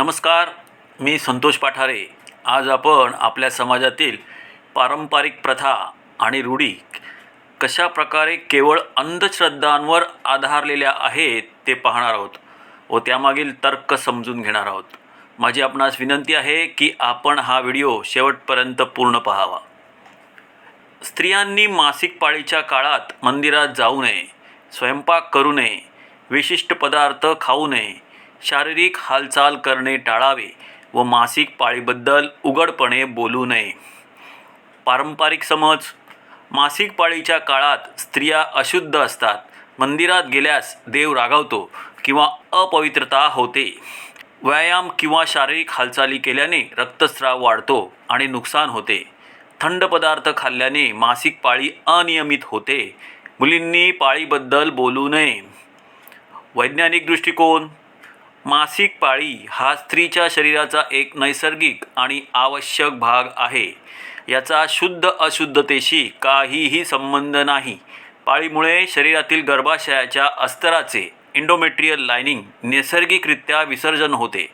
नमस्कार मी संतोष पाठारे. आज आपण आपल्या समाजातील पारंपरिक प्रथा आणि रूढी कशा प्रकारे केवळ अंधश्रद्धांवर आधारलेल्या आहेत ते पाहणार आहोत व त्यामागील तर्क समजून घेणार आहोत. माझी आपणास विनंती आहे की आपण हा व्हिडिओ शेवटपर्यंत पूर्ण पाहावा. स्त्रियांनी मासिक पाळीच्या काळात मंदिरात जाऊ नये स्वयंपाक करू नये विशिष्ट पदार्थ खाऊ नये शारीरिक हालचाल करणे टाळावे व मासिक पाळीबद्दल उघडपणे बोलू नये. पारंपरिक समज. मासिक पाळीच्या काळात स्त्रिया अशुद्ध असतात. मंदिरात गेल्यास देव रागावतो किंवा अपवित्रता होते. व्यायाम किंवा शारीरिक हालचाली केल्याने रक्तस्राव वाढतो आणि नुकसान होते. थंड पदार्थ खाल्ल्याने मासिक पाळी अनियमित होते. मुलींनी पाळीबद्दल बोलू नये. वैज्ञानिक दृष्टिकोन. मासिक पाळी हा स्त्रीच्या शरीराचा एक नैसर्गिक आणि आवश्यक भाग आहे. याचा शुद्ध अशुद्धतेशी काहीही संबंध नाही. पाळीमुळे शरीरातील गर्भाशयाच्या अस्तराचे इंडोमेट्रियल लायनिंग नैसर्गिकरित्या विसर्जन होते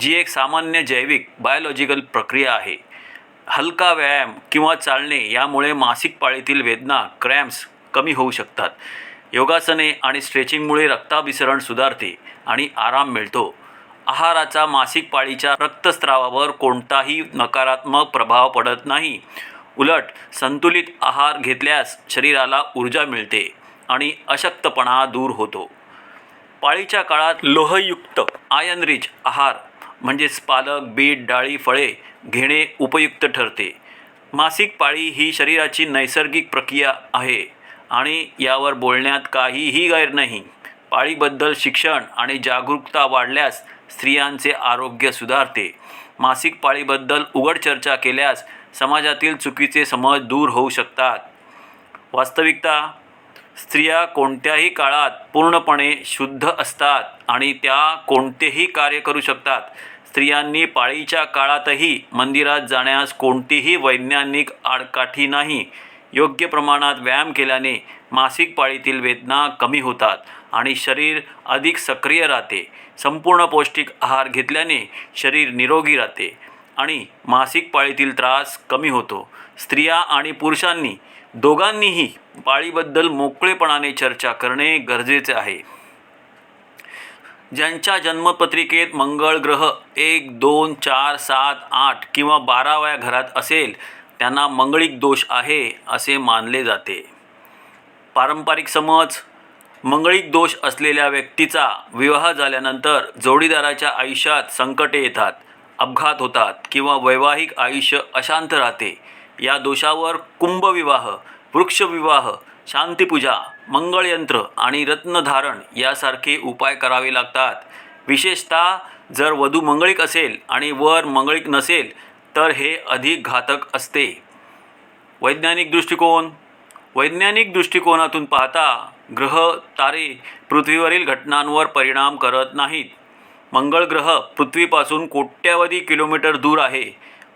जी एक सामान्य जैविक बायोलॉजिकल प्रक्रिया आहे. हलका व्यायाम किंवा चालणे यामुळे मासिक पाळीतील वेदना क्रॅम्प्स कमी होऊ शकतात. योगासने आणि स्ट्रेचिंगमुळे रक्ताभिसरण सुधारते आणि आराम मिळतो. आहाराचा मासिक पाळीच्या रक्तस्रावावर कोणताही नकारात्मक प्रभाव पडत नाही. उलट संतुलित आहार घेतल्यास शरीराला ऊर्जा मिळते आणि अशक्तपणा दूर होतो. पाळीच्या काळात लोहयुक्त आयन रिच आहार म्हणजेच पालक बीट डाळी फळे घेणे उपयुक्त ठरते. मासिक पाळी ही शरीराची नैसर्गिक प्रक्रिया आहे. आणि यावर बोलण्यात काहीही गैर नाही. पाळीबद्दल शिक्षण आणि जागरूकता वाढल्यास स्त्रियांचे आरोग्य सुधारते. मासिक पाळीबद्दल उघड चर्चा केल्यास समाजातील चुकीचे समज दूर होऊ शकतात. वास्तविकता स्त्रिया कोणत्याही काळात पूर्णपणे शुद्ध असतात आणि त्या कोणतेही कार्य करू शकतात. स्त्रियांनी पाळीच्या काळातही मंदिरात जाण्यास कोणतीही वैज्ञानिक आडकाठी नाही. योग्य प्रमाणात व्यायाम केल्याने मासिक पाळीतील वेदना कमी होतात आणि शरीर अधिक सक्रिय राहते. संपूर्ण पौष्टिक आहार घेतल्याने शरीर निरोगी राहते आणि मासिक पाळीतील त्रास कमी होतो. स्त्रिया आणि पुरुषांनी दोघांनीही पाळीबद्दल मोकळेपणाने चर्चा करणे गरजेचे आहे. ज्यांच्या जन्मपत्रिकेत मंगळ ग्रह एक दोन चार सात आठ किंवा बाराव्या घरात असेल त्यांना मंगळिक दोष आहे असे मानले जाते. पारंपरिक समज मंगळिक दोष असलेल्या व्यक्तीचा विवाह झाल्यानंतर जोडीदाराच्या आयुष्यात संकटे येतात अपघात होतात किंवा वैवाहिक आयुष्य अशांत राहते. या दोषावर कुंभविवाह वृक्षविवाह शांतीपूजा मंगळयंत्र आणि रत्नधारण यासारखे उपाय करावे लागतात. विशेषतः जर वधू मंगळिक असेल आणि वर मंगळिक नसेल तर हे अधिक घातक असते. वैज्ञानिक दृष्टिकोन. वैज्ञानिक दृष्टिकोनातून पाहता ग्रह तारे पृथ्वीवरील घटनांवर परिणाम करत नाहीत. मंगळ ग्रह पृथ्वीपासून कोट्यावधी किलोमीटर दूर आहे.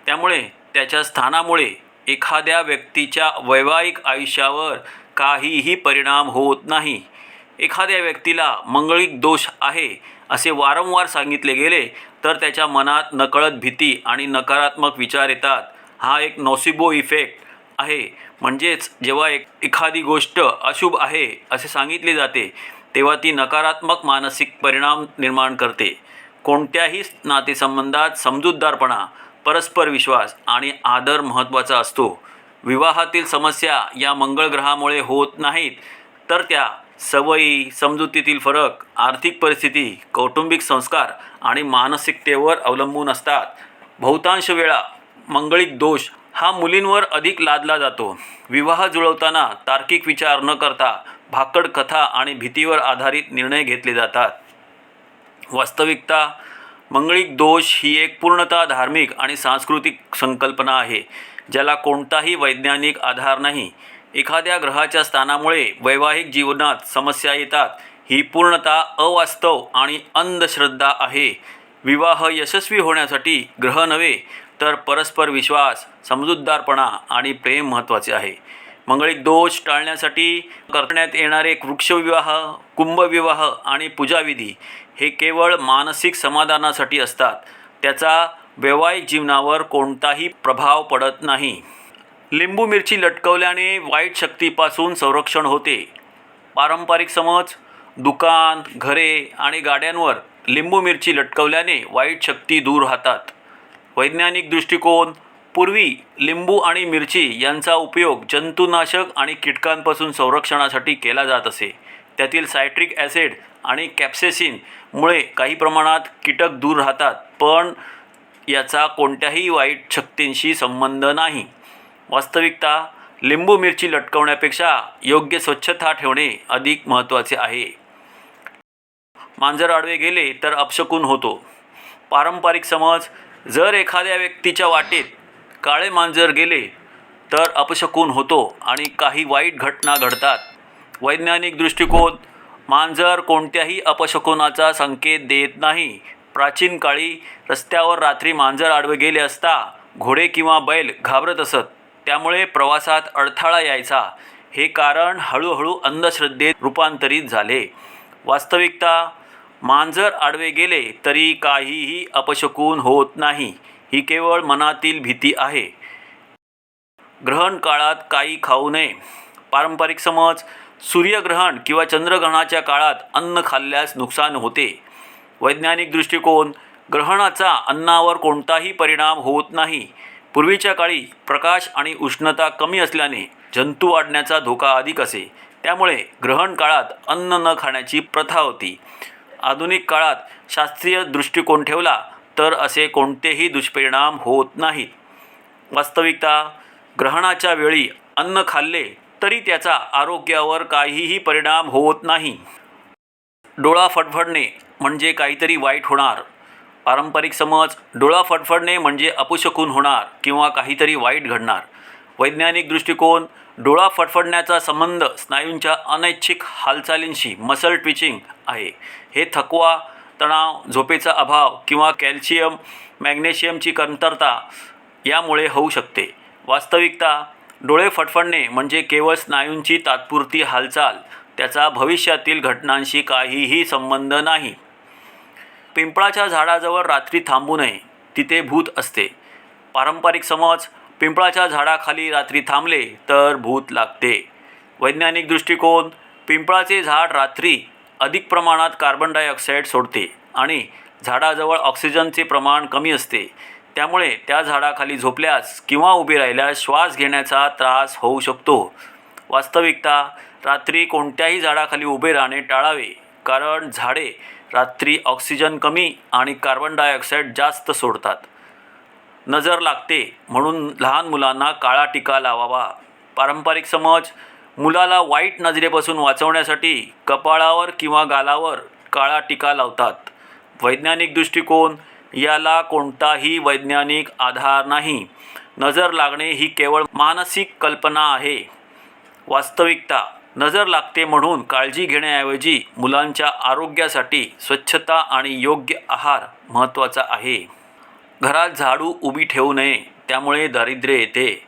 त्यामुळे त्याच्या स्थानामुळे एखाद्या व्यक्तीच्या वैवाहिक आयुष्यावर काहीही परिणाम होत नाही. एखाद्या व्यक्तीला मंगळिक दोष आहे असे वारंवार सांगितले गेले तर त्याच्या मनात नकळत भीती आणि नकारात्मक विचार येतात. हा एक नॉसिबो इफेक्ट आहे. म्हणजेच जेव्हा एक एखादी गोष्ट अशुभ आहे असे सांगितले जाते तेव्हा ती नकारात्मक मानसिक परिणाम निर्माण करते. कोणत्याही नातेसंबंधात समजूतदारपणा परस्पर विश्वास आणि आदर महत्त्वाचा असतो. विवाहातील समस्या या मंगळ ग्रहामुळे होत नाहीत तर त्या सवयी समजुतीतील फरक आर्थिक परिस्थिती कौटुंबिक संस्कार आणि मानसिकतेवर अवलंबून असतात. बहुतांश वेळा मंगळिक दोष हा मुलींवर अधिक लादला जातो. विवाह जुळवताना तार्किक विचार न करता भाकड कथा आणि भीतीवर आधारित निर्णय घेतले जातात. वास्तविकता मंगळिक दोष ही एक पूर्णतः धार्मिक आणि सांस्कृतिक संकल्पना आहे ज्याला कोणताही वैज्ञानिक आधार नाही. एखाद्या ग्रहाच्या स्थानामुळे वैवाहिक जीवनात समस्या येतात. ही पूर्णतः अवास्तव आणि अंधश्रद्धा आहे. विवाह यशस्वी होण्यासाठी ग्रह नव्हे तर परस्पर विश्वास समजूतदारपणा आणि प्रेम महत्त्वाचे आहे. मंगळिक दोष टाळण्यासाठी करण्यात येणारे वृक्षविवाह कुंभविवाह आणि पूजाविधी हे केवळ मानसिक समाधानासाठी असतात. त्याचा वैवाहिक जीवनावर कोणताही प्रभाव पडत नाही. लिंबू मिरची लटकवल्याने वाईट शक्तीपासून संरक्षण होते. पारंपरिक समज दुकान घरे आणि गाड्यांवर लिंबू मिरची लटकवल्याने वाईट शक्ती दूर राहतात. वैज्ञानिक दृष्टिकोन पूर्वी लिंबू आणि मिरची यांचा उपयोग जंतुनाशक आणि कीटकांपासून संरक्षणासाठी केला जात असे. त्यातील सायट्रिक ॲसिड आणि कॅप्सेसिनमुळे काही प्रमाणात कीटक दूर राहतात पण याचा कोणत्याही वाईट शक्तींशी संबंध नाही. वास्तविकता लिंबू मिरची लटकवण्यापेक्षा योग्य स्वच्छता ठेवणे अधिक महत्त्वाचे आहे. मांजर आडवे गेले तर अपशकून होतो. पारंपरिक समज जर एखाद्या व्यक्तीच्या वाटेत काळे मांजर गेले तर अपशकून होतो आणि काही वाईट घटना घडतात. वैज्ञानिक दृष्टिकोन मांजर कोणत्याही अपशकुनाचा संकेत देत नाही. प्राचीन काळी रस्त्यावर रात्री मांजर आडवे गेले असता घोडे किंवा बैल घाबरत असत. त्यामुळे प्रवासात अडथळा यायचा. हे कारण हळूहळू अंधश्रद्धेत रूपांतरित झाले. वास्तविकता मांजर आडवे गेले तरी काहीही अपशकून होत नाही. ही केवळ मनातील भीती आहे. ग्रहण काळात काही खाऊ नये. पारंपरिक समज सूर्यग्रहण किंवा चंद्रग्रहणाच्या काळात अन्न खाल्ल्यास नुकसान होते. वैज्ञानिक दृष्टिकोन ग्रहणाचा अन्नावर कोणताही परिणाम होत नाही. पूर्वीच्या काळी प्रकाश आणि उष्णता कमी असल्याने जंतू वाढण्याचा धोका अधिक असे. त्यामुळे ग्रहण काळात अन्न न खाण्याची प्रथा होती. आधुनिक काळात शास्त्रीय दृष्टिकोन ठेवला तर असे कोणतेही दुष्परिणाम होत नाहीत. वास्तविकता ग्रहणाच्या वेळी अन्न खाल्ले तरी त्याचा आरोग्यावर काहीही परिणाम होत नाही. डोळा फडफडणे म्हणजे काहीतरी वाईट होणार. पारंपरिक समज डोळा फडफडणे म्हणजे अपशकून होणार किंवा काहीतरी वाईट घडणार. वैज्ञानिक दृष्टिकोन डोळा फडफडण्याचा संबंध स्नायूंच्या अनैच्छिक हालचालींशी मसल ट्विचिंग आहे. हे थकवा तणाव झोपेचा अभाव किंवा कॅल्शियम मॅग्नेशियमची कमतरता यामुळे होऊ शकते. वास्तविकता डोळे फडफडणे म्हणजे केवळ स्नायूंची तात्पुरती हालचाल त्याचा भविष्यातील घटनांशी काहीही संबंध नाही. पिंपळाच्या झाडाजवळ रात्री थांबू नये तिथे भूत असते. पारंपरिक समज पिंपळाच्या झाडाखाली रात्री थांबले तर भूत लागते. वैज्ञानिक दृष्टिकोन पिंपळाचे झाड रात्री अधिक प्रमाणात कार्बन डायऑक्साईड सोडते आणि झाडाजवळ ऑक्सिजनचे प्रमाण कमी असते. त्यामुळे त्या झाडाखाली झोपल्यास किंवा उभे राहिल्यास श्वास घेण्याचा त्रास होऊ शकतो. वास्तविकता रात्री कोणत्याही झाडाखाली उभे राहणे टाळावे कारण झाडे रात्री ऑक्सिजन कमी आणि कार्बन डायऑक्साईड जास्त सोडतात. नजर लागते म्हणून लहान मुलांना काळा टिका लावावा. पारंपरिक समज मुलाला वाईट नजरेपासून वाचवण्यासाठी कपाळावर किंवा गालावर काळा टिका लावतात. वैज्ञानिक दृष्टिकोन याला कोणताही वैज्ञानिक आधार नाही. नजर लागणे ही केवळ मानसिक कल्पना आहे. वास्तविकता नजर लागते म्हणून काळजी घेण्याऐवजी मुलांच्या आरोग्यासाठी स्वच्छता आणि योग्य आहार महत्त्वाचा आहे. घरात झाडू उभी ठेवू नये त्यामुळे दारिद्र्य येते.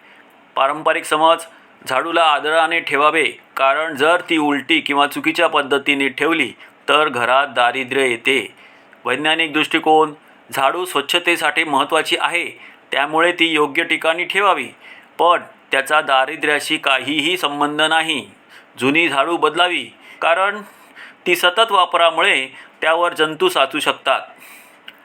पारंपरिक समज झाडूला आदराने ठेवावे कारण जर ती उलटी किंवा चुकीच्या पद्धतीने ठेवली तर घरात दारिद्र्य येते. वैज्ञानिक दृष्टिकोन झाडू स्वच्छतेसाठी महत्त्वाची आहे त्यामुळे ती योग्य ठिकाणी ठेवावी. पण त्याचा दारिद्र्याशी काहीही संबंध नाही. जुनी झाडू बदलावी कारण ती सतत वापरामुळे त्यावर जंतू साचू शकतात.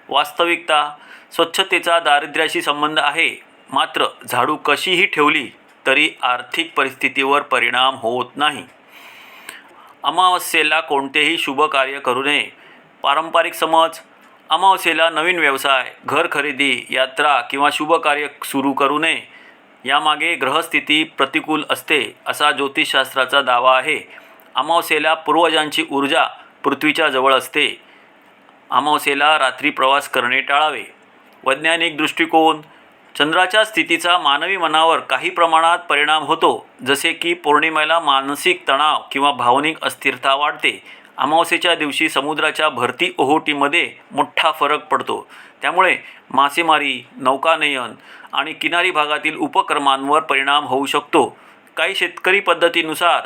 वास्तविकता स्वच्छतेचा दारिद्र्याशी संबंध आहे. मात्र झाडू कशीही ठेवली तरी आर्थिक परिस्थितीवर परिणाम होत नाही. अमावस्येला कोणतेही शुभ कार्य करू नये. पारंपरिक समज अमावस्येला नवीन व्यवसाय घर खरेदी यात्रा किंवा शुभ कार्य सुरू करू नये. यामागे ग्रहस्थिती प्रतिकूल असते असा ज्योतिषशास्त्राचा दावा आहे. अमावस्येला पूर्वजांची ऊर्जा पृथ्वीच्या जवळ असते. अमावस्येला रात्री प्रवास करणे टाळावे. वैज्ञानिक दृष्टिकोन चंद्राच्या स्थितीचा मानवी मनावर काही प्रमाणात परिणाम होतो जसे की पौर्णिमेला मानसिक तणाव किंवा भावनिक अस्थिरता वाढते. अमावस्येच्या दिवशी समुद्राच्या भरती ओहोटीमध्ये मोठा फरक पडतो. त्यामुळे मासेमारी नौकानयन आणि किनारी भागातील उपक्रमांवर परिणाम होऊ शकतो. काही शेतकरी पद्धतीनुसार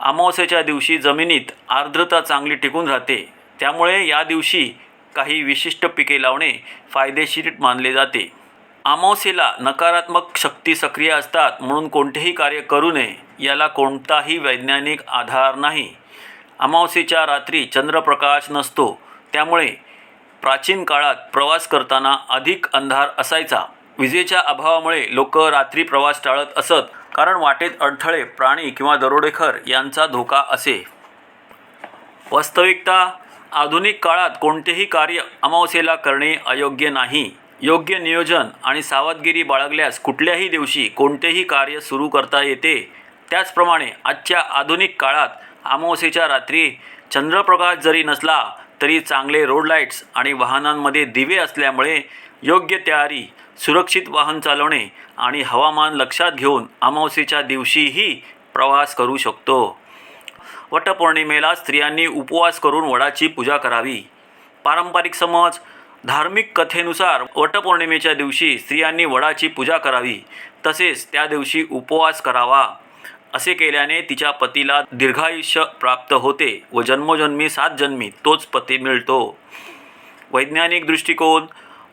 अमावस्येच्या दिवशी जमिनीत आर्द्रता चांगली टिकून राहते. त्यामुळे या दिवशी काही विशिष्ट पिके लावणे फायदेशीर मानले जाते. अमावस्येला नकारात्मक शक्ती सक्रिय असतात म्हणून कोणतेही कार्य करू नये याला कोणताही वैज्ञानिक आधार नाही. अमावस्येच्या रात्री चंद्रप्रकाश नसतो. त्यामुळे प्राचीन काळात प्रवास करताना अधिक अंधार असायचा. विजेच्या अभावामुळे लोक रात्री प्रवास टाळत असत कारण वाटेत अडथळे प्राणी किंवा दरोडेखर यांचा धोका असे. वास्तविकता आधुनिक काळात कोणतेही कार्य अमावस्येला करणे अयोग्य नाही. योग्य नियोजन आणि सावधगिरी बाळगल्यास कुठल्याही दिवशी कोणतेही कार्य सुरू करता येते. त्याचप्रमाणे आजच्या आधुनिक काळात अमावस्येच्या रात्री चंद्रप्रकाश जरी नसला तरी चांगले रोड लाईट्स आणि वाहनांमध्ये दिवे असल्यामुळे योग्य तयारी सुरक्षित वाहन चालवणे आणि हवामान लक्षात घेऊन अमावस्येच्या दिवशीही प्रवास करू शकतो. वटपौर्णिमेला स्त्रियांनी उपवास करून वडाची पूजा करावी. पारंपरिक समज धार्मिक कथेनुसार वटपौर्णिमेच्या दिवशी स्त्रियांनी वडाची पूजा करावी. तसेच त्या दिवशी उपवास करावा. असे केल्याने तिच्या पतीला दीर्घायुष्य प्राप्त होते व जन्मोजन्मी सात जन्मी तोच पती मिळतो. वैज्ञानिक दृष्टिकोन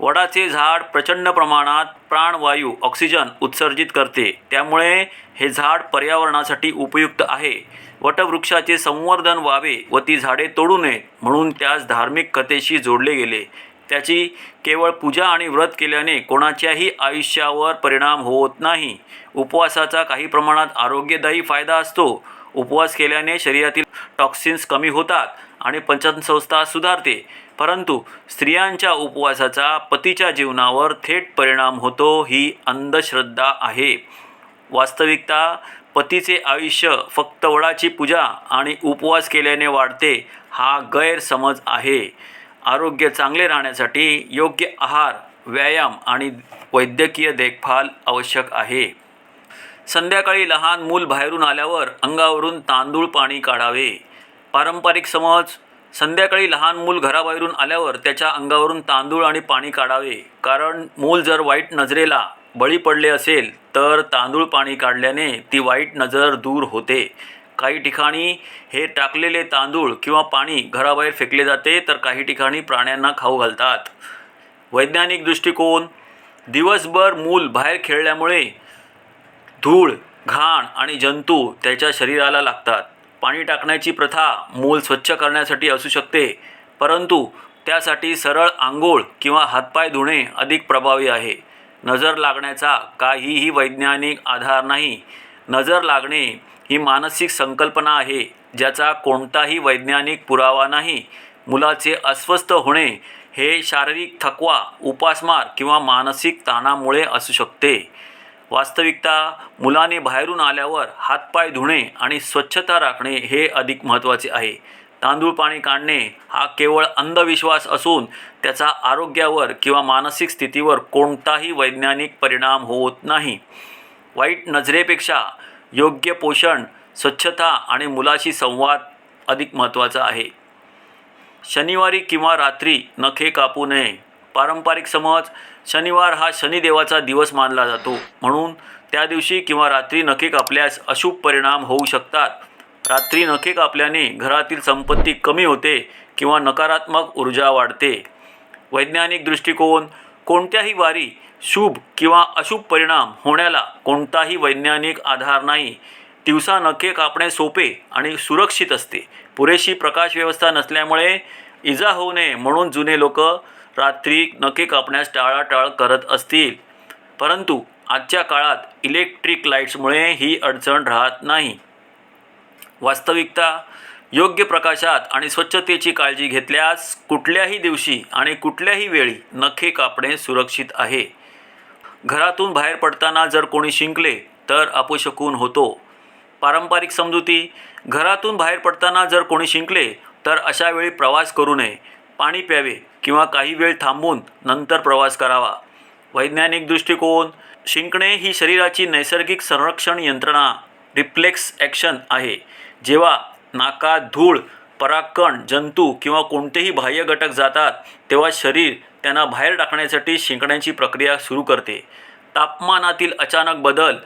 वडाचे झाड प्रचंड प्रमाणात प्राणवायू ऑक्सिजन उत्सर्जित करते. त्यामुळे हे झाड पर्यावरणासाठी उपयुक्त आहे. वटवृक्षाचे संवर्धन व्हावे व ती झाडे तोडू नयेत म्हणून त्यास धार्मिक कथेशी जोडले गेले. त्याची केवळ पूजा आणि व्रत केल्याने कोणाच्याही आयुष्यावर परिणाम होत नाही. उपवासाचा काही प्रमाणात आरोग्यदायी फायदा असतो. उपवास केल्याने शरीरातील टॉक्सिन्स कमी होतात आणि पचनसंस्था सुधारते. परंतु स्त्रियांच्या उपवासाचा पतीच्या जीवनावर थेट परिणाम होतो ही अंधश्रद्धा आहे. वास्तविकता पतीचे आयुष्य फक्त वडाची पूजा आणि उपवास केल्याने वाढते हा गैरसमज आहे. आरोग्य चांगले राहण्यासाठी योग्य आहार व्यायाम आणि वैद्यकीय देखभाल आवश्यक आहे. संध्याकाळी लहान मूल बाहेरून आल्यावर अंगावरून तांदूळ पाणी काढावे. पारंपरिक समज संध्याकाळी लहान मूल घराबाहेरून आल्यावर त्याच्या अंगावरून तांदूळ आणि पाणी काढावे. कारण मूल जर वाईट नजरेला बळी पडले असेल तर तांदूळ पाणी काढल्याने ती वाईट नजर दूर होते. काही ठिकाणी हे टाकलेले तांदूळ किंवा पाणी घराबाहेर फेकले जाते तर काही ठिकाणी प्राण्यांना खाऊ घालतात. वैज्ञानिक दृष्टिकोन दिवसभर मूल बाहेर खेळल्यामुळे धूळ घाण आणि जंतू त्याच्या शरीराला लागतात. पाणी टाकण्याची प्रथा मूल स्वच्छ करण्यासाठी असू शकते परंतु त्यासाठी सरळ आंघोळ किंवा हातपाय धुणे अधिक प्रभावी आहे. नजर लागण्याचा काहीही वैज्ञानिक आधार नाही. नजर लागणे ही मानसिक संकल्पना आहे ज्याचा कोणताही वैज्ञानिक पुरावा नाही. मुलाचे अस्वस्थ होणे हे शारीरिक थकवा उपासमार किंवा मानसिक ताणामुळे असू शकते. वास्तविकता मुलाने बाहेरून आल्यावर हातपाय धुणे आणि स्वच्छता राखणे हे अधिक महत्त्वाचे आहे. तांदूळ पाणी काढणे हा केवळ अंधविश्वास असून त्याचा आरोग्यावर किंवा मानसिक स्थितीवर कोणताही वैज्ञानिक परिणाम होत नाही. वाईट नजरेपेक्षा योग्य पोषण स्वच्छता आणि मुलाशी संवाद अधिक महत्त्वाचा आहे. शनिवारी किंवा रात्री नखे कापू नये. पारंपरिक समज शनिवार हा शनिदेवाचा दिवस मानला जातो. म्हणून त्या दिवशी किंवा रात्री नखे कापल्यास अशुभ परिणाम होऊ शकतात. रात्री नखे कापल्याने घरातील संपत्ती कमी होते किंवा नकारात्मक ऊर्जा वाढते. वैज्ञानिक दृष्टिकोन कोणत्याही वारी शुभ किंवा अशुभ परिणाम होण्याला कोणताही वैज्ञानिक आधार नाही. दिवसा नखे कापणे सोपे आणि सुरक्षित असते. पुरेशी प्रकाश व्यवस्था नसल्यामुळे इजा होऊ नये म्हणून जुने लोक रात्री नखे कापण्यास टाळाटाळ करत असतील. परंतु आजच्या काळात इलेक्ट्रिक लाईट्समुळे ही अडचण राहत नाही. वास्तविकता योग्य प्रकाशात आणि स्वच्छतेची काळजी घेतल्यास कुठल्याही दिवशी आणि कुठल्याही वेळी नखे कापणे सुरक्षित आहे. घरातून बाहेर पडताना जर कोणी शिंकले तर अपशकून होतो. पारंपरिक समजुती घरातून बाहेर पडताना जर कोणी शिंकले तर अशा वेळी प्रवास करू नये. पाणी प्यावे किंवा काही वेळ थांबून नंतर प्रवास करावा. वैज्ञानिक दृष्टिकोन शिंकणे ही शरीराची नैसर्गिक संरक्षण यंत्रणा रिफ्लेक्स ॲक्शन आहे जेव्हा नाकात धूळ परागकण जंतू किंवा कोणतेही बाह्य घटक जातात तेव्हा शरीर त्यांना बाहेर टाकण्यासाठी शिंकण्याची प्रक्रिया सुरू करते. तापमानातील अचानक बदल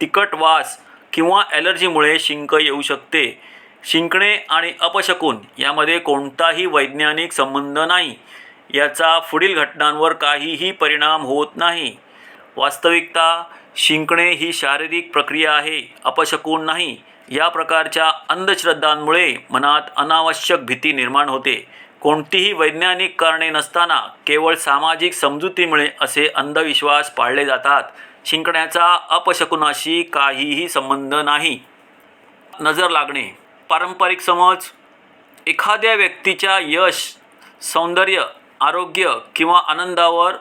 तिखट वास किंवा ॲलर्जीमुळे शिंक येऊ शकते. शिंकणे आणि अपशकुन यामध्ये कोणताही वैज्ञानिक संबंध नाही. याचा पुढील घटनांवर काहीही परिणाम होत नाही. वास्तविकता शिंकणे ही शारीरिक प्रक्रिया आहे अपशकुन नाही. या प्रकारच्या अंधश्रद्धांमुळे मनात अनावश्यक भीती निर्माण होते. कोणतीही वैज्ञानिक कारणे नसताना केवळ सामाजिक समजुतीमुळे असे अंधविश्वास पाळले जातात. शिंकण्याचा अपशकुनाशी काहीही संबंध नाही. नजर लागणे. पारंपरिक समज एखाद्या व्यक्तीच्या यश सौंदर्य आरोग्य किंवा आनंदावर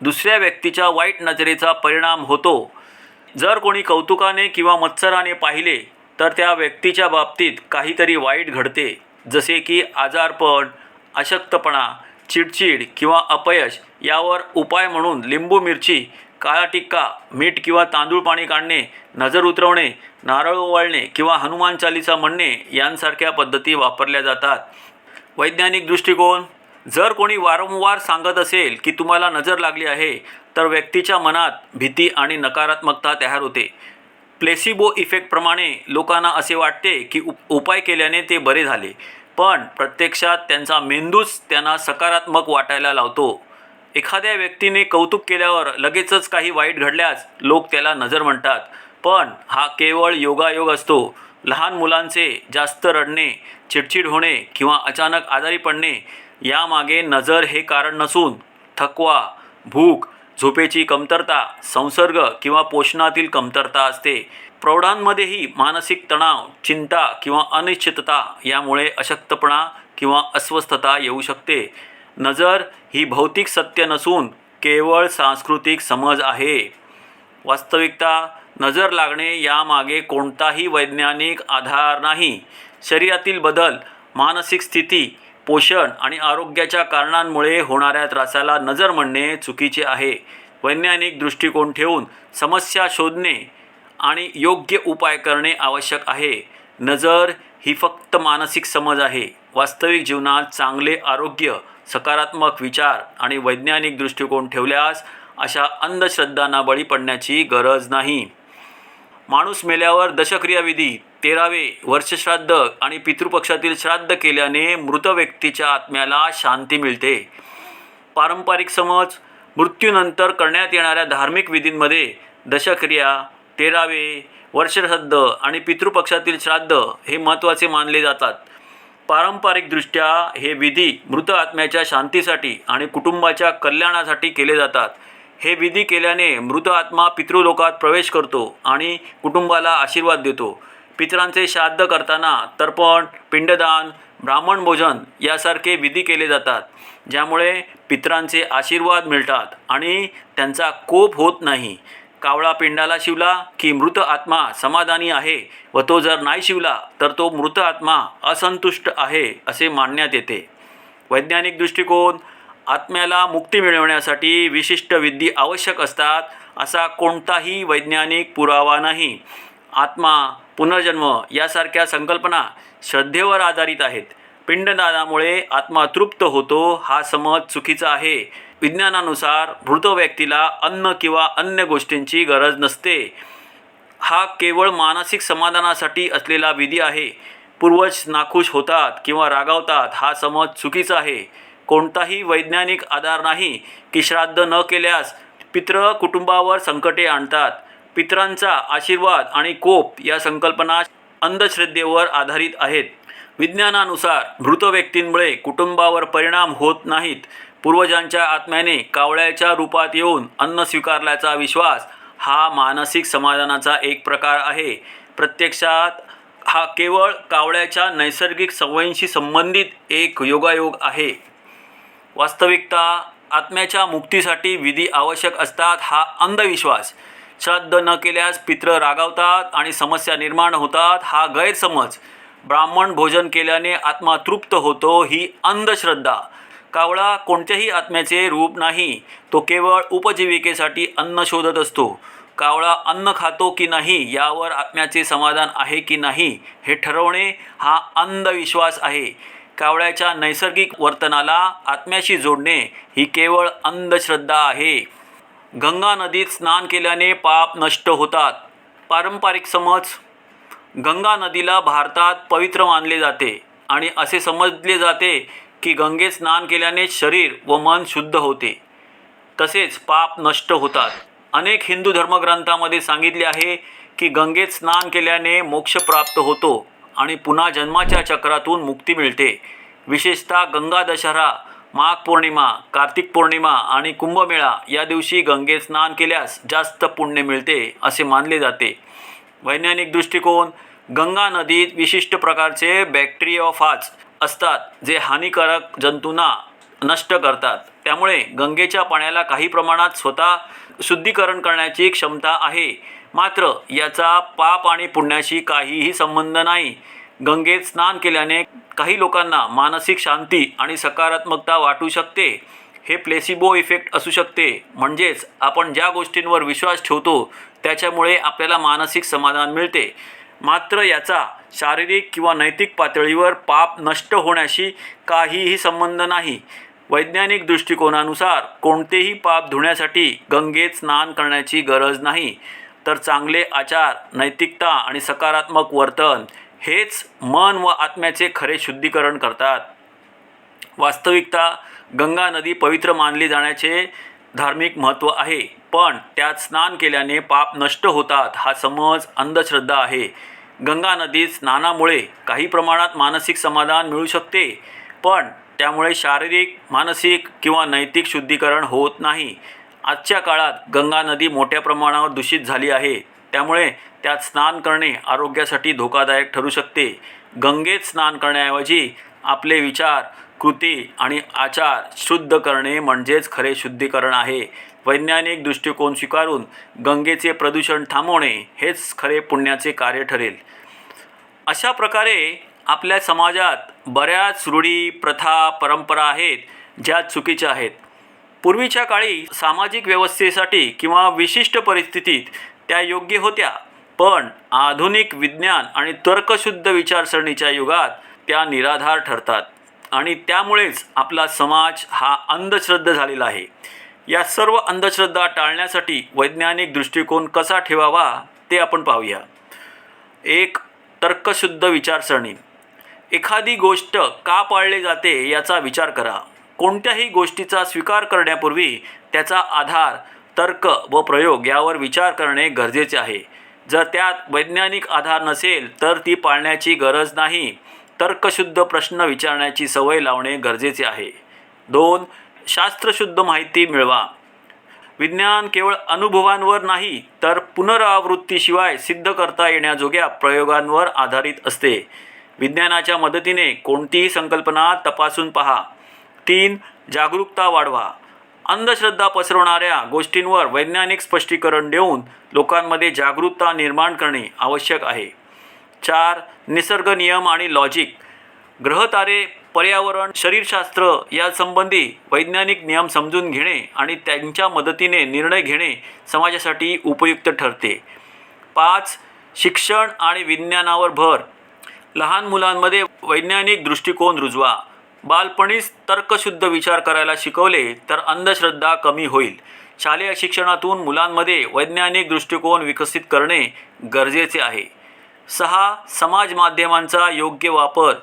दुसऱ्या व्यक्तीच्या वाईट नजरेचा परिणाम होतो. जर कोणी कौतुकाने किंवा मत्सराने पाहिले तर त्या व्यक्तीच्या बाबतीत काहीतरी वाईट घडते. जसे की आजारपण अशक्तपणा चिडचिड किंवा अपयश यावर उपाय म्हणून लिंबू मिरची काळा टिक्का मीठ किंवा तांदूळ पाणी काढणे नजर उतरवणे नारळ ओवाळणे किंवा हनुमान चालीसा म्हणणे यांसारख्या पद्धती वापरल्या जातात. वैज्ञानिक दृष्टिकोन जर कोणी वारंवार सांगत असेल की तुम्हाला नजर लागली आहे तर व्यक्तीच्या मनात भीती आणि नकारात्मकता तयार होते. प्लेसिबो इफेक्टप्रमाणे लोकांना असे वाटते की उप उपाय केल्याने ते बरे झाले पण प्रत्यक्षात त्यांचा मेंदूच त्यांना सकारात्मक वाटायला लावतो. एखाद्या व्यक्तीने कौतुक केल्यावर लगेचच काही वाईट घडल्यास लोक त्याला नजर म्हणतात. पण हा केवळ योगायोग असतो. लहान मुलांचे जास्त रडणे चिडचिड होणे किंवा अचानक आजारी पडणे यामागे नजर हे कारण नसून थकवा भूक झोपेची कमतरता संसर्ग किंवा पोषणातील कमतरता असते. प्रौढांमध्येही मानसिक तणाव चिंता किंवा अनिश्चितता यामुळे अशक्तपणा किंवा अस्वस्थता येऊ शकते. नजर ही भौतिक सत्य नसून केवळ सांस्कृतिक समज आहे. वास्तविकता नजर लागणे यामागे कोणताही वैज्ञानिक आधार नाही. शरीरातील बदल मानसिक स्थिती पोषण आणि आरोग्याच्या कारणांमुळे होणाऱ्या त्रासाला नजर म्हणणे चुकीचे आहे. वैज्ञानिक दृष्टिकोन ठेवून समस्या शोधणे आणि योग्य उपाय करणे आवश्यक आहे. नजर ही फक्त मानसिक समज आहे. वास्तविक जीवनात चांगले आरोग्य सकारात्मक विचार आणि वैज्ञानिक दृष्टिकोन ठेवल्यास अशा अंधश्रद्धांना बळी पडण्याची गरज नाही. माणूस मेल्यावर दशक्रियाविधी तेरावे वर्षश्राद्ध आणि पितृपक्षातील श्राद्ध केल्याने मृत व्यक्तीच्या आत्म्याला शांती मिळते. पारंपरिक समज मृत्यूनंतर करण्यात येणाऱ्या धार्मिक विधींमध्ये दशक्रिया तेरावे वर्षश्राद्ध आणि पितृपक्षातील श्राद्ध हे महत्त्वाचे मानले जातात. पारंपरिकदृष्ट्या हे विधी मृत आत्म्याच्या शांतीसाठी आणि कुटुंबाच्या कल्याणासाठी केले जातात. हे विधी केल्याने मृत आत्मा पितृलोकात प्रवेश करतो आणि कुटुंबाला आशीर्वाद देतो. पितरांचे श्राद्ध करताना तर्पण पिंडदान ब्राह्मण भोजन यासारखे विधी केले जातात ज्यामुळे पितरांचे आशीर्वाद मिळतात आणि त्यांचा कोप होत नाही. कावळा पिंडाला शिवला की मृत आत्मा समाधानी आहे व तो जर नाही शिवला तर तो मृत आत्मा असंतुष्ट आहे असे मानण्यात येते. वैज्ञानिक दृष्टिकोन आत्म्याला मुक्ती मिळवण्यासाठी विशिष्ट विधी आवश्यक असतात असा कोणताही वैज्ञानिक पुरावा नाही. आत्मा पुनर्जन्म यासारख्या संकल्पना श्रद्धेवर आधारित आहेत. पिंडदानामुळे आत्मा तृप्त होतो हा समज चुकीचा आहे. विज्ञानानुसार मृत व्यक्तीला अन्न किंवा अन्य गोष्टींची गरज नसते. हा केवळ मानसिक समाधानासाठी असलेला विधी आहे. पूर्वज नाखुश होतात किंवा रागावतात हा समज चुकीचा आहे. कोणताही वैज्ञानिक आधार नाही की श्राद्ध न केल्यास पित्र कुटुंबावर संकटे आणतात. पितरांचा आशीर्वाद आणि कोप या संकल्पना अंधश्रद्धेवर आधारित आहेत. विज्ञानानुसार मृत व्यक्तींमुळे कुटुंबावर परिणाम होत नाहीत. पूर्वजांच्या आत्म्याने कावळ्याच्या रूपात येऊन अन्न स्वीकारल्याचा विश्वास हा मानसिक समाधानाचा एक प्रकार आहे. प्रत्यक्षात हा केवळ कावळ्याच्या नैसर्गिक सवयींशी संबंधित एक योगायोग आहे. वास्तविकता आत्म्याच्या मुक्तीसाठी विधी आवश्यक असतात हा अंधविश्वास. श्राद्ध न केल्यास पित्र रागावतात आणि समस्या निर्माण होतात हा गैरसमज. ब्राह्मण भोजन केल्याने आत्मा तृप्त होतो ही अंधश्रद्धा. कावळा कोणत्याही आत्म्याचे रूप नाही तो केवळ उपजीविकेसाठी अन्न शोधत असतो. कावळा अन्न खातो की नाही यावर आत्म्याचे समाधान आहे की नाही हे ठरवणे हा अंधविश्वास आहे. कावळ्याच्या नैसर्गिक वर्तनाला आत्म्याशी जोडणे ही केवळ अंधश्रद्धा आहे. गंगा नदीत स्नान केल्याने पाप नष्ट होतात. पारंपरिक समज गंगा नदीला भारतात पवित्र मानले जाते आणि असे समजले जाते की गंगेत स्नान केल्याने शरीर व मन शुद्ध होते. तसेच पाप नष्ट होतात. अनेक हिंदू धर्मग्रंथामध्ये सांगितले आहे की गंगेत स्नान केल्याने मोक्ष प्राप्त होतो. आणि पुन्हा जन्माच्या चक्रातून मुक्ती मिळते. विशेषतः गंगा दशहरा माघ पौर्णिमा कार्तिक पौर्णिमा आणि कुंभमेळा या दिवशी गंगेत स्नान केल्यास जास्त पुण्य मिळते असे मानले जाते. वैज्ञानिक दृष्टिकोन गंगा नदीत विशिष्ट प्रकारचे बॅक्टेरियाफाज असतात जे हानिकारक जंतूंना नष्ट करतात. त्यामुळे गंगेच्या पाण्याला काही प्रमाणात स्वतः शुद्धीकरण करण्याची क्षमता आहे. मात्र याचा पाप आणि पुण्याशी काहीही संबंध नाही. गंगेत स्नान केल्याने काही लोकांना मानसिक शांती आणि सकारात्मकता वाटू शकते. हे प्लेसिबो इफेक्ट असू शकते. म्हणजेच आपण ज्या गोष्टींवर विश्वास ठेवतो त्याच्यामुळे आपल्याला मानसिक समाधान मिळते. मात्र याचा शारीरिक किंवा नैतिक पातळीवर पाप नष्ट होण्याशी काहीही संबंध नाही. वैज्ञानिक दृष्टिकोनानुसार कोणतेही पाप धुण्यासाठी गंगेत स्नान करण्याची गरज नाही. तर चांगले आचार नैतिकता आणि सकारात्मक वर्तन हेच मन व आत्म्याचे खरे शुद्धीकरण करतात. वास्तविकता गंगा नदी पवित्र मानली जाण्याचे धार्मिक महत्त्व आहे पण त्यात स्नान केल्याने पाप नष्ट होतात हा समज अंधश्रद्धा आहे. गंगा नदीत स्नानामुळे काही प्रमाणात मानसिक समाधान मिळू शकते पण त्यामुळे शारीरिक मानसिक किंवा नैतिक शुद्धीकरण होत नाही. आजच्या काळात गंगा नदी मोठ्या प्रमाणावर दूषित झाली आहे. त्यामुळे त्यात स्नान करणे आरोग्यासाठी धोकादायक ठरू शकते. गंगेत स्नान करण्याऐवजी आपले विचार कृती आणि आचार शुद्ध करणे म्हणजेच खरे शुद्धीकरण आहे. वैज्ञानिक दृष्टिकोन स्वीकारून गंगेचे प्रदूषण थांबवणे हेच खरे पुण्याचे कार्य ठरेल. अशा प्रकारे आपल्या समाजात बऱ्याच रूढी प्रथा परंपरा आहेत ज्या चुकीच्या आहेत. पूर्वीच्या काळी सामाजिक व्यवस्थेसाठी किंवा विशिष्ट परिस्थितीत त्या योग्य होत्या. पण आधुनिक विज्ञान आणि तर्कशुद्ध विचारसरणीच्या युगात त्या निराधार ठरतात आणि त्यामुळेच आपला समाज हा अंधश्रद्ध झालेला आहे. या सर्व अंधश्रद्धा टाळण्यासाठी वैज्ञानिक दृष्टिकोन कसा ठेवावा ते आपण पाहूया. एक तर्कशुद्ध विचारसरणी. एखादी गोष्ट का पाळली जाते याचा विचार करा. कोणत्याही गोष्टीचा स्वीकार करण्यापूर्वी त्याचा आधार तर्क व प्रयोग यावर विचार करणे गरजेचे आहे. जर त्यात वैज्ञानिक आधार नसेल तर ती पाळण्याची गरज नाही. तर्कशुद्ध प्रश्न विचारण्याची सवय लावणे गरजेचे आहे. दोन शास्त्रशुद्ध माहिती मिळवा. विज्ञान केवळ अनुभवांवर नाही तर पुनरावृत्तीशिवाय सिद्ध करता येण्याजोग्या प्रयोगांवर आधारित असते. विज्ञानाच्या मदतीने कोणतीही संकल्पना तपासून पहा. तीन जागरूकता वाढवा. अंधश्रद्धा पसरवणाऱ्या गोष्टींवर वैज्ञानिक स्पष्टीकरण देऊन लोकांमध्ये जागरूकता निर्माण करणे आवश्यक आहे. चार निसर्ग नियम आणि लॉजिक. ग्रहतारे पर्यावरण शरीरशास्त्र यासंबंधी वैज्ञानिक नियम समजून घेणे आणि त्यांच्या मदतीने निर्णय घेणे समाजासाठी उपयुक्त ठरते. पाच शिक्षण आणि विज्ञानावर भर. लहान मुलांमध्ये वैज्ञानिक दृष्टिकोन रुजवा. बालपणीच तर्कशुद्ध विचार करायला शिकवले तर अंधश्रद्धा कमी होईल. शालेय शिक्षणातून मुलांमध्ये वैज्ञानिक दृष्टिकोन विकसित करणे गरजेचे आहे. सहा समाज माध्यमांचा योग्य वापर.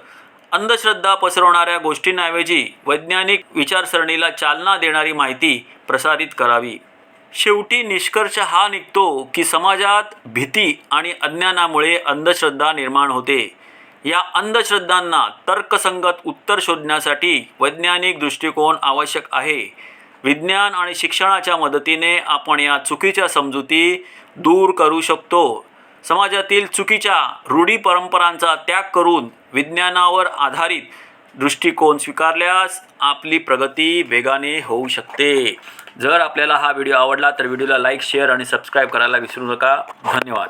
अंधश्रद्धा पसरवणाऱ्या गोष्टींऐवजी वैज्ञानिक विचारसरणीला चालना देणारी माहिती प्रसारित करावी. शेवटी निष्कर्ष हा निघतो की समाजात भीती आणि अज्ञानामुळे अंधश्रद्धा निर्माण होते. या अंधश्रद्धांना तर्कसंगत उत्तर शोधण्यासाठी वैज्ञानिक दृष्टिकोन आवश्यक आहे. विज्ञान आणि शिक्षणाच्या मदतीने आपण या चुकीच्या समजुती दूर करू शकतो. समाजातील चुकीच्या रूढी परंपरांचा त्याग करून विज्ञानावर आधारित दृष्टिकोन स्वीकारल्यास आपली प्रगती वेगाने होऊ शकते. जर आपल्याला हा व्हिडिओ आवडला तर व्हिडिओला लाईक शेअर आणि सबस्क्राईब करायला विसरू नका. धन्यवाद.